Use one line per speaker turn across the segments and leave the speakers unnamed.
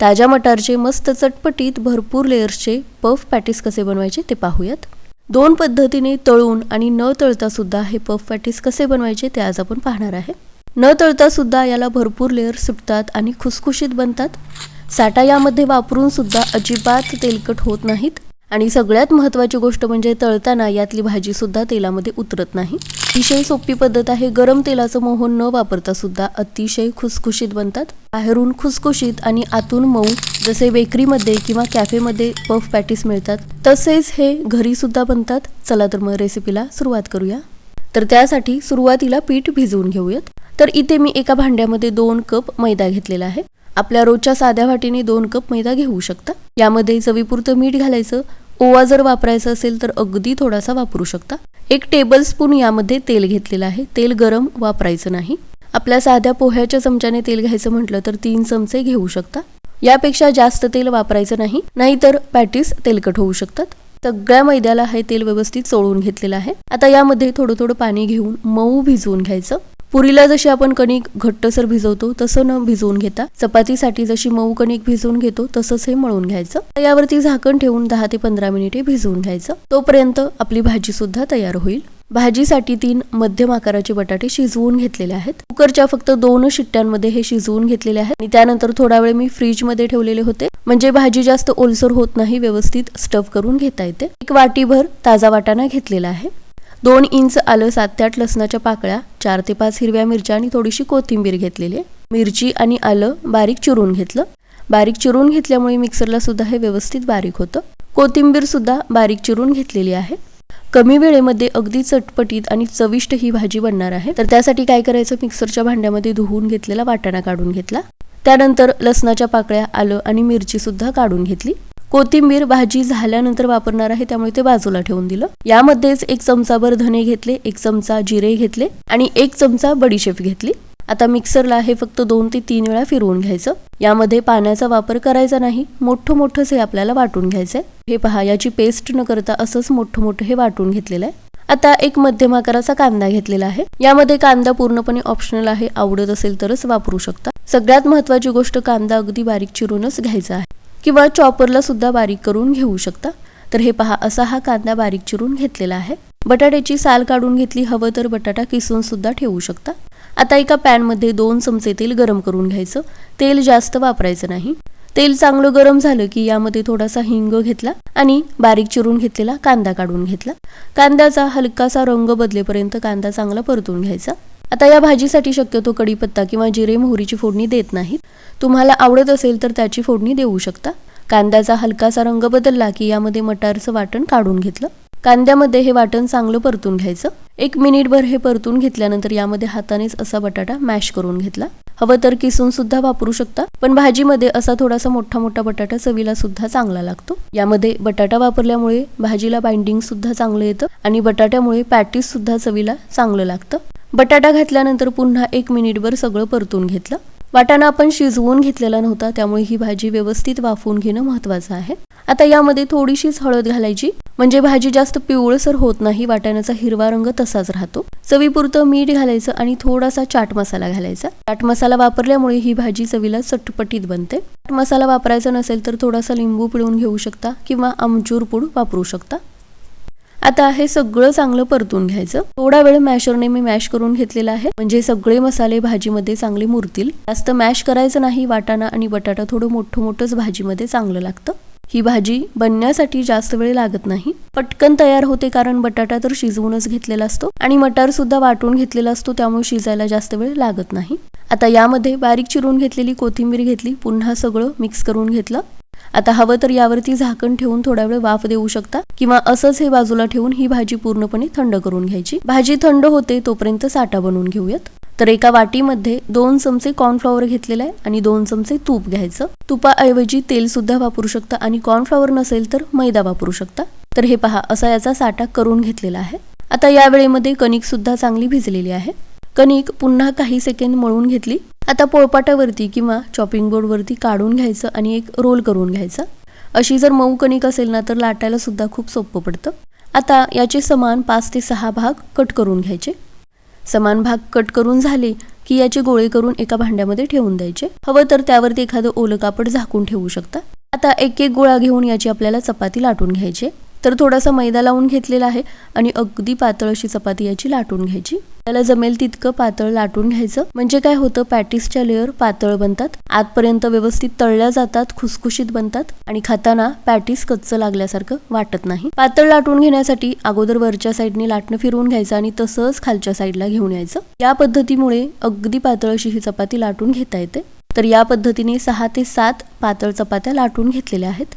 ताज्या मटारचे मस्त चटपटीत भरपूर लेयर्सचे पफ पॅटीस कसे बनवायचे ते पाहूयात. दोन पद्धतीने तळून आणि न तळता सुद्धा हे पफ पॅटीस कसे बनवायचे ते आज आपण पाहणार आहे. न तळता सुद्धा याला भरपूर लेअर सुटतात आणि खुसखुशीत बनतात. साठा यामध्ये वापरून सुद्धा अजिबात तेलकट होत नाहीत. आणि सगळ्यात महत्त्वाची गोष्ट म्हणजे तळताना यातली भाजी सुद्धा तेलामध्ये उतरत नाही. अतिशय सोपी पद्धत आहे. गरम तेलाचं मोहन न वापरता सुद्धा अतिशय खुसखुशीत बनतात. बाहेरून खुसखुशीत आणि आतून मऊ जसे बेकरीमध्ये किंवा कॅफेमध्ये पफ पॅटीस मिळतात तसेच हे घरी सुद्धा बनतात. चला तर मग रेसिपीला सुरुवात करूया. तर त्यासाठी सुरुवातीला पीठ भिजवून घेऊयात. तर इथे मी एका भांड्यामध्ये दोन कप मैदा घेतलेला आहे. आपल्या रोजच्या साध्या वाटीने दोन कप मैदा घेऊ शकता. यामध्ये चवीपुरतं मीठ घालायचं. ओवा जर वापरायचं असेल तर अगदी थोडासा वापरू शकता. एक टेबल स्पून यामध्ये तेल घेतलेलं आहे. तेल गरम वापरायचं नाही. आपल्या साध्या पोह्याच्या चमच्याने तेल घ्यायचं म्हटलं तर तीन चमचे घेऊ शकता. यापेक्षा जास्त तेल वापरायचं नाही. नाहीतर पॅटीस तेलकट होऊ शकतात. सगळ्या मैद्याला हे तेल व्यवस्थित चोळून घेतलेलं आहे. आता यामध्ये थोडं थोडं पाणी घेऊन मऊ भिजवून घ्यायचं. पुरीला जशी आपण कणिक घट्टसर भिजवतो तसं न भिजवून घेता चपातीसाठी जशी मऊ कणिक भिजवून घेतो तसंच हे मळून घ्यायचं. यावरती झाकण ठेवून दहा ते पंधरा मिनिटे भिजवून घ्यायचं. तोपर्यंत आपली भाजी सुद्धा तयार होईल. भाजीसाठी तीन मध्यम आकाराचे बटाटे शिजवून घेतलेले आहेत. कुकरच्या फक्त दोन शिट्ट्यांमध्ये हे शिजवून घेतलेले आहेत. आणि त्यानंतर थोडा वेळ मी फ्रीजमध्ये ठेवलेले होते. म्हणजे भाजी जास्त ओलसर होत नाही व्यवस्थित स्टफ करून घेता येते. एक वाटीभर ताजा वाटाणा घेतलेला आहे. दोन इंच आलं सात ते आठ लसणाच्या पाकळ्या चार ते पाच हिरव्या मिरच्या आणि थोडीशी कोथिंबीर घेतलेली. आहे मिरची आणि आलं बारीक चिरून घेतलं. बारीक चिरून घेतल्यामुळे मिक्सरला सुद्धा हे व्यवस्थित बारीक होतं. कोथिंबीर सुद्धा बारीक चिरून घेतलेली आहे. कमी वेळेमध्ये अगदी चटपटीत आणि चविष्ट ही भाजी बनणार आहे. तर त्यासाठी काय करायचं? मिक्सरच्या भांड्यामध्ये धुवून घेतलेला वाटाणा काढून घेतला. त्यानंतर लसणाच्या पाकळ्या आलं आणि मिरची सुद्धा काढून घेतली. कोथिंबीर भाजी झाल्यानंतर वापरणार आहे त्यामुळे ते बाजूला ठेवून दिलं. यामध्येच एक चमचाभर धने घेतले एक चमचा जिरे घेतले आणि एक चमचा बडीशेप घेतली. आता मिक्सरला हे फक्त दोन ते तीन वेळा फिरवून घ्यायचं. यामध्ये पाण्याचा वापर करायचा नाही मोठं मोठंच हे आपल्याला वाटून घ्यायचंय. हे पहा याची पेस्ट न करता असंच मोठं मोठं हे वाटून घेतलेलं आहे. आता एक मध्यम आकाराचा कांदा घेतलेला आहे. यामध्ये कांदा पूर्णपणे ऑप्शनल आहे आवडत असेल तरच वापरू शकता. सगळ्यात महत्वाची गोष्ट कांदा अगदी बारीक चिरूनच घ्यायचा आहे. किंवा चॉपरला सुद्धा बारीक करून घेऊ शकता. तर हे पहा असा हा कांदा बारीक चिरून घेतलेला आहे. बटाट्याची साल काढून घेतली हवं तर बटाटा किसून सुद्धा ठेवू शकता. आता एका पॅनमध्ये दोन चमचे तेल गरम करून घ्यायचं. तेल जास्त वापरायचं नाही. तेल चांगलं गरम झालं की यामध्ये थोडासा हिंग घेतला आणि बारीक चिरून घेतलेला कांदा काढून घेतला. कांद्याचा हलकासा रंग बदलेपर्यंत कांदा चांगला परतून घ्यायचा. आता या भाजीसाठी शक्यतो कढीपत्ता किंवा जिरे मोहरीची फोडणी देत नाहीत. तुम्हाला आवडत असेल तर त्याची फोडणी देऊ शकता. कांद्याचा हलकासा रंग बदलला की यामध्ये मटारचं वाटण काढून घेतलं. कांद्यामध्ये हे वाटण चांगलं परतून घ्यायचं. एक मिनिटभर हे परतून घेतल्यानंतर यामध्ये हातानेच असा बटाटा मॅश करून घेतला. हवं तर किसून सुद्धा वापरू शकता. पण भाजीमध्ये असा थोडासा मोठा मोठा बटाटा चवीला सुद्धा चांगला लागतो. यामध्ये बटाटा वापरल्यामुळे भाजीला बाइंडिंग सुद्धा चांगलं येतं आणि बटाट्यामुळे पॅटीस सुद्धा चवीला चांगलं लागतं. बटाटा घातल्यानंतर पुन्हा एक मिनिटभर सगळं परतून घेतलं. वाटाणा आपण शिजवून घेतलेला नव्हता त्यामुळे ही भाजी व्यवस्थित वाफवून घेणं महत्वाचं आहे. आता यामध्ये थोडीशीच हळद घालायची म्हणजे भाजी जास्त पिवळसर होत नाही वाटाण्याचा हिरवा रंग तसाच राहतो. चवीपुरतं मीठ घालायचं आणि थोडासा चाट मसाला घालायचा. चाट मसाला वापरल्यामुळे ही भाजी चवीला चटपटीत बनते. चाट मसाला वापरायचा नसेल तर थोडासा लिंबू पिळून घेऊ शकता किंवा आमचूर पूड वापरू शकता. आता हे सगळं चांगलं परतून घ्यायचं. थोडा वेळ मॅशरने मी मॅश करून घेतलेला आहे. म्हणजे सगळे मसाले भाजीमध्ये चांगले मुरतील. जास्त मॅश करायचं नाही वाटाणा आणि बटाटा थोडं मोठं मोठंच भाजीमध्ये चांगलं लागतं. ही भाजी बनण्यासाठी जास्त वेळ लागत नाही. पटकन तयार होते कारण बटाटा तर शिजवूनच घेतलेला असतो. आणि मटार सुद्धा वाटून घेतलेला असतो त्यामुळे शिजायला जास्त वेळ लागत नाही. आता यामध्ये बारीक चिरून घेतलेली कोथिंबीर घेतली पुन्हा सगळं मिक्स करून घेतलं. आता हवं तर यावरती झाकण ठेवून थोडा वेळ वाफ देऊ शकता किंवा असंच हे बाजूला ठेवून ही भाजी पूर्णपणे थंड करून घ्यायची. भाजी थंड होते तोपर्यंत साठा बनवून घेऊयात. तर एका वाटीमध्ये दोन चमचे कॉर्नफ्लॉवर घेतलेला आहे आणि दोन चमचे तूप घ्यायचं. तुपाऐवजी तेल सुद्धा वापरू शकता आणि कॉर्नफ्लॉवर नसेल तर मैदा वापरू शकता. तर हे पहा असा याचा साठा करून घेतलेला आहे. आता या वेळेमध्ये कणिक सुद्धा चांगली भिजलेली आहे. कणिक पुन्हा काही सेकंद मळून घेतली. आता पोळपाटावरती किंवा चॉपिंग बोर्डवरती काढून घ्यायचं आणि एक रोल करून घ्यायचा. अशी जर मऊ कणिक असेल ना तर लाटायला सुद्धा खूप सोपं पडतं. आता याचे समान पाच ते सहा भाग कट करून घ्यायचे. समान भाग कट करून झाले की याचे गोळे करून एका भांड्यामध्ये ठेवून द्यायचे. हवं तर त्यावरती एखादं ओलं कापड झाकून ठेवू शकता. आता एक एक गोळा घेऊन याची आपल्याला चपाती लाटून घ्यायची तर थोडासा मैदा लावून घेतलेला आहे आणि अगदी पातळ अशी चपाती याची लाटून घ्यायची. त्याला जमेल तितकं पातळ लाटून घ्यायचं. म्हणजे काय होतं? पॅटीसच्या लेअर पातळ बनतात. आतपर्यंत व्यवस्थित तळल्या जातात खुसखुशीत बनतात आणि खाताना पॅटीस कच्च लागल्यासारखं वाटत नाही. पातळ लाटून घेण्यासाठी अगोदर वरच्या साईडने लाटणं फिरवून घ्यायचं आणि तसंच खालच्या साईडला घेऊन यायचं. या पद्धतीमुळे अगदी पातळ अशी ही चपाती लाटून घेता येते. तर या पद्धतीने सहा ते सात पातळ चपात्या लाटून घेतलेल्या आहेत.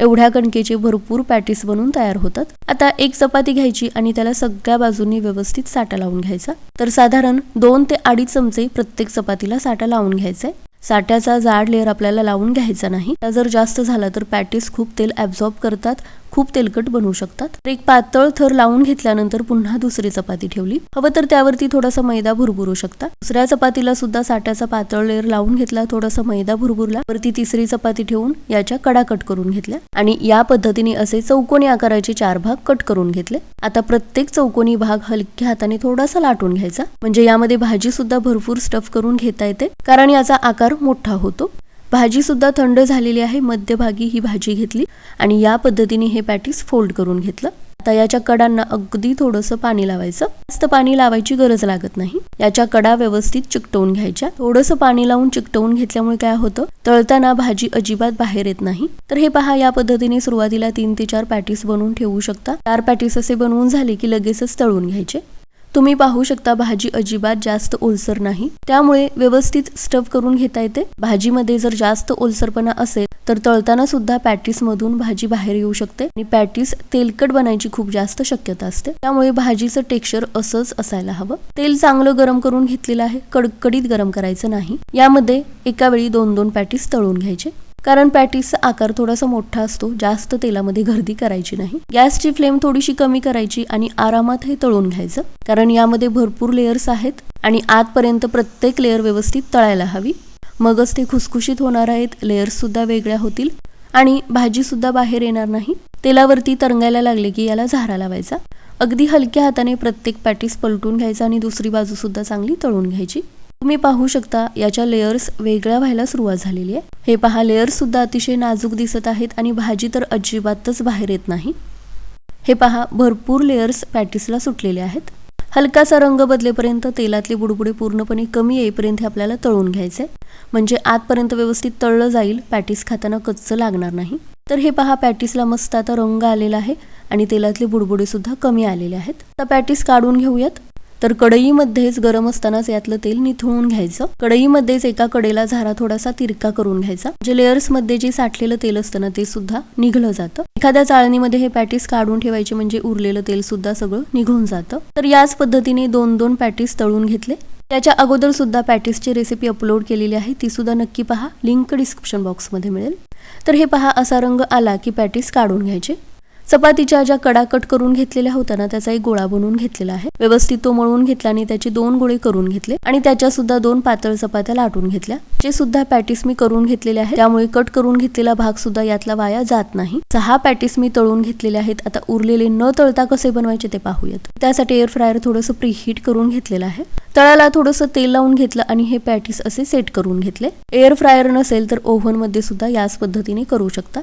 एवढ्या कणकेचे भरपूर पॅटीस बनवून तयार होतात. आता एक चपाती घ्यायची आणि त्याला सगळ्या बाजूंनी व्यवस्थित साठा लावून घ्यायचा. तर साधारण दोन ते अडीच चमचे प्रत्येक चपातीला साठा लावून घ्यायचा. साठ्याचा जाड लेअर आपल्याला लावून घ्यायचा नाही. त्या जर जास्त झाला तर पॅटीस खूप तेल ॲब्झॉर्ब करतात. खूप तेलकट बनवू शकतात. तर एक पातळ थर लावून घेतल्यानंतर पुन्हा दुसरी चपाती ठेवली. हवं तर त्यावरती थोडासा मैदा भुरभुरू शकता. दुसऱ्या चपातीला सुद्धा साठ्याचा पातळ लेअर लावून घेतला थोडासा मैदा भुरभुरला. वरती तिसरी चपाती ठेवून याच्या कडा कट करून घेतल्या. आणि या पद्धतीने असे चौकोनी आकाराचे चार भाग कट करून घेतले. आता प्रत्येक चौकोनी भाग हलक्या हाताने थोडासा लाटून घ्यायचा. म्हणजे यामध्ये भाजी सुद्धा भरपूर स्टफ करून घेता येते. कारण याचा आकार मोठा होतो. भाजी सुद्धा थंड झालेली आहे मध्यभागी ही भाजी घेतली आणि या पद्धतीने हे पॅटीस फोल्ड करून घेतलं. आता याच्या कडांना अगदी थोडंसं पाणी लावायचं. जास्त पाणी लावायची गरज लागत नाही. याच्या कडा व्यवस्थित चिकटवून घ्यायच्या. थोडंसं पाणी लावून चिकटवून घेतल्यामुळे काय होतं? तळताना भाजी अजिबात बाहेर येत नाही. तर हे पहा या पद्धतीने सुरुवातीला तीन ते चार पॅटीस बनवून ठेवू शकता. चार पॅटीस असे बनवून झाले की लगेचच तळून घ्यायचे. तुम्ही पाहू शकता भाजी अजिबात जास्त ओलसर नाही. त्यामुळे व्यवस्थित स्टफ करून घेता येते. भाजीमध्ये जर जास्त ओलसरपणा असेल तर तळताना सुद्धा पॅटीस मधून भाजी बाहेर येऊ शकते आणि पॅटीस तेलकट बनायची खूप जास्त शक्यता असते. त्यामुळे भाजीचं टेक्स्चर असंच असायला हवं. तेल चांगलं गरम करून घेतलेलं आहे. कडकडीत गरम करायचं नाही. यामध्ये एका वेळी दोन दोन पॅटीस तळून घ्यायचे. कारण पॅटीसचा आकार थोडासा मोठा असतो जास्त तेलामध्ये गर्दी करायची नाही. गॅसची फ्लेम थोडीशी कमी करायची आणि आरामात हे तळून घ्यायचं. कारण यामध्ये भरपूर लेयर्स आहेत आणि आतपर्यंत प्रत्येक लेअर व्यवस्थित तळायला हवी. मगच ते खुसखुशीत होणार आहेत लेयर्स सुद्धा वेगळ्या होतील आणि भाजी सुद्धा बाहेर येणार नाही. तेलावरती तरंगायला लागले की याला झारा लावायचा. अगदी हलक्या हाताने प्रत्येक पॅटीस पलटून घ्यायचा आणि दुसरी बाजू सुद्धा चांगली तळून घ्यायची. तुम्ही पाहू शकता याच्या लेयर्स वेगळ्या व्हायला सुरुवात झालेली आहे. हे पहा लेयर्स सुद्धा अतिशय नाजूक दिसत आहेत आणि भाजी तर अजिबातच बाहेर येत नाही. हे पहा भरपूर लेयर्स पॅटिसला सुटलेले आहेत. हलकासा रंग बदलेपर्यंत तेलातले बुडबुडे पूर्णपणे कमी येईपर्यंत हे आपल्याला तळून घ्यायचे म्हणजे आतपर्यंत व्यवस्थित तळलं जाईल पॅटीस खाताना कच्चं लागणार नाही. तर हे पहा पॅटीसला मस्त आता रंग आलेला आहे आणि तेलातले बुडबुडे सुद्धा कमी आलेले आहेत. तर पॅटीस काढून घेऊयात. तर कढईमध्येच गरम असतानाच यातलं तेल निथळून घ्यायचं. कढईमध्येच एका कडेला झारा थोडासा तिरका करून घ्यायचा. जे लेयर्समध्ये जे साठलेलं तेल असतं ना ते सुद्धा निघलं जातं. एखाद्या चाळणीमध्ये हे पॅटीस काढून ठेवायचे म्हणजे उरलेलं तेल सुद्धा सगळं निघून जातं. तर याच पद्धतीने दोन दोन पॅटीस तळून घेतले. त्याच्या अगोदर सुद्धा पॅटीसची रेसिपी अपलोड केलेली आहे. ती सुद्धा नक्की पहा. लिंक डिस्क्रिप्शन बॉक्समध्ये मिळेल. तर हे पहा असा रंग आला की पॅटीस काढून घ्यायचे. चपातीच्या ज्या कडा कट करून घेतलेल्या होत्या ना त्याचा एक गोळा बनवून घेतलेला आहे. व्यवस्थित तो मळून घेतला आणि त्याचे दोन गोळे करून घेतले आणि त्याच्या सुद्धा दोन पातळ चपात्या लाटून घेतल्या. जे सुद्धा पॅटीस मी करून घेतलेले आहेत त्यामुळे कट करून घेतलेला भाग सुद्धा यातला वाया जात नाही. सहा पॅटीस मी तळून घेतलेले आहेत. आता उरलेले न तळता कसे बनवायचे ते पाहूयात. त्यासाठी एअर फ्रायर थोडंसं प्रीहीट करून घेतलेलं आहे. तळाला थोडंसं तेल लावून घेतलं आणि हे पॅटीस असे सेट करून घेतले. एअर फ्रायर नसेल तर ओव्हनमध्ये सुद्धा याच पद्धतीने करू शकता.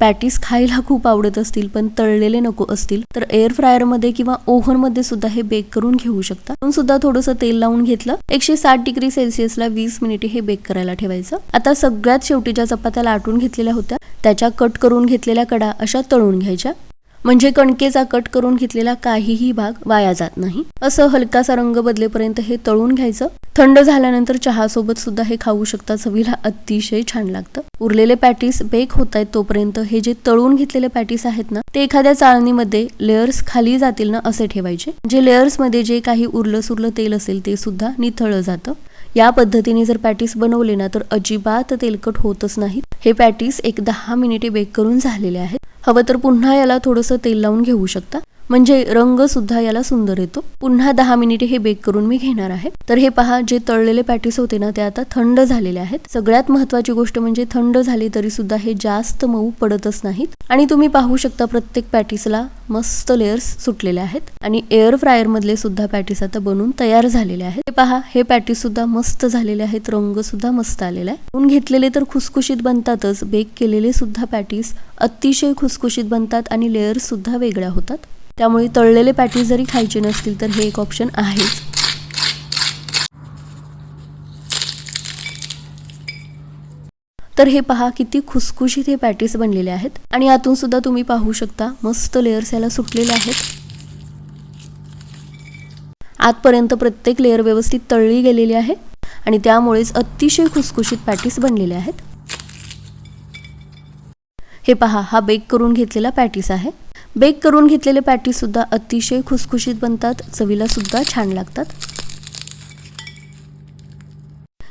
पॅटीस खायला खूप आवडत असतील पण तळलेले नको असतील तर एअर फ्रायरमध्ये किंवा ओव्हनमध्ये सुद्धा हे बेक करून घेऊ शकता. पण सुद्धा थोडंसं तेल लावून घेतलं. एकशे साठ डिग्री सेल्सिअसला वीस मिनिटे हे बेक करायला ठेवायचं. आता सगळ्यात शेवटी ज्या चपात्या लाटून घेतलेल्या होत्या. त्याच्या कट करून घेतलेल्या कडा अशा तळून घ्यायच्या. म्हणजे कणकेचा कट करून घेतलेला काहीही भाग वाया जात नाही. असं हलकासा रंग बदलेपर्यंत हे तळून घ्यायचं. थंड झाल्यानंतर चहा सोबत सुद्धा हे खाऊ शकता. चवीला अतिशय छान लागतं. उरलेले पॅटीस बेक होत आहेत तोपर्यंत हे जे तळून घेतलेले पॅटीस आहेत ना ते एखाद्या चाळणीमध्ये लेअर्स खाली जातील ना असे ठेवायचे. जे लेअर्समध्ये जे काही उरलं सुरलं तेल असेल ते सुद्धा निथळलं जातं. या पद्धतीने जर पॅटीस बनवले ना तर अजिबात तेलकट होतच नाहीत. हे पॅटीस एक दहा मिनिटे बेक करून झालेले आहेत. हवं तर पुन्हा याला थोडंसं तेल लावून घेऊ शकता. म्हणजे रंग सुद्धा याला सुंदर येतो. पुन्हा दहा मिनिटे हे बेक करून मी घेणार आहे. तर हे पहा जे तळलेले पॅटीस होते ना ते आता थंड झालेले आहेत. सगळ्यात महत्वाची गोष्ट म्हणजे थंड झाले तरी सुद्धा हे जास्त मऊ पडतच नाहीत. आणि तुम्ही पाहू शकता प्रत्येक पॅटीसला मस्त लेयर्स सुटलेले आहेत. आणि एअर फ्रायर मधले सुद्धा पॅटीस आता बनून तयार झालेले आहेत. हे पहा हे पॅटीस सुद्धा मस्त झालेले आहेत. रंग सुद्धा मस्त आलेला आहे. ऊन घेतलेले तर खुसखुशीत बनतातच. बेक केलेले सुद्धा पॅटीस अतिशय खुसखुशीत बनतात आणि लेअर्स सुद्धा वेगळ्या होतात. त्यामुळे तळलेले पॅटीस जरी खायचे नसतील तर हे एक ऑप्शन आहेच. तर हे पहा किती खुसखुशीत हे पॅटीस बनलेले आहेत. आणि आतून सुद्धा तुम्ही पाहू शकता मस्त लेअर्स याला सुटलेले आहेत. आतपर्यंत प्रत्येक लेअर व्यवस्थित तळली गेलेली आहे. आणि त्यामुळेच अतिशय खुसखुशीत पॅटीस बनलेले आहेत. हे पहा हा बेक करून घेतलेला पॅटीस आहे. बेक करून घेतलेले पॅटीस सुद्धा अतिशय खुसखुशीत बनतात. चवीला सुद्धा छान लागतात.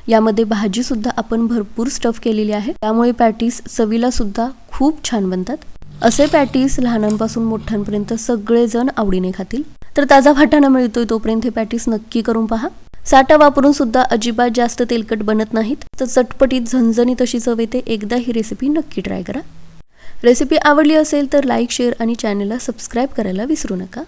यामध्ये भाजी सुद्धा आपण भरपूर स्टफ केलेली आहे. त्यामुळे पॅटीस चवीला सुद्धा खूप छान बनतात. असे पॅटीस लहानांपासून मोठ्यांपर्यंत सगळेजण आवडीने खातील. तर ताजा वाटाणा मिळतोय तोपर्यंत हे पॅटीस नक्की करून पहा. साठा वापरून सुद्धा अजिबात जास्त तेलकट बनत नाहीत. तर चटपटीत झणझणीत अशी चव येते. एकदा ही रेसिपी नक्की ट्राय करा. रेसिपी आवडली असेल तर लाईक शेअर आणि चॅनलला सबस्क्राईब करायला विसरू नका.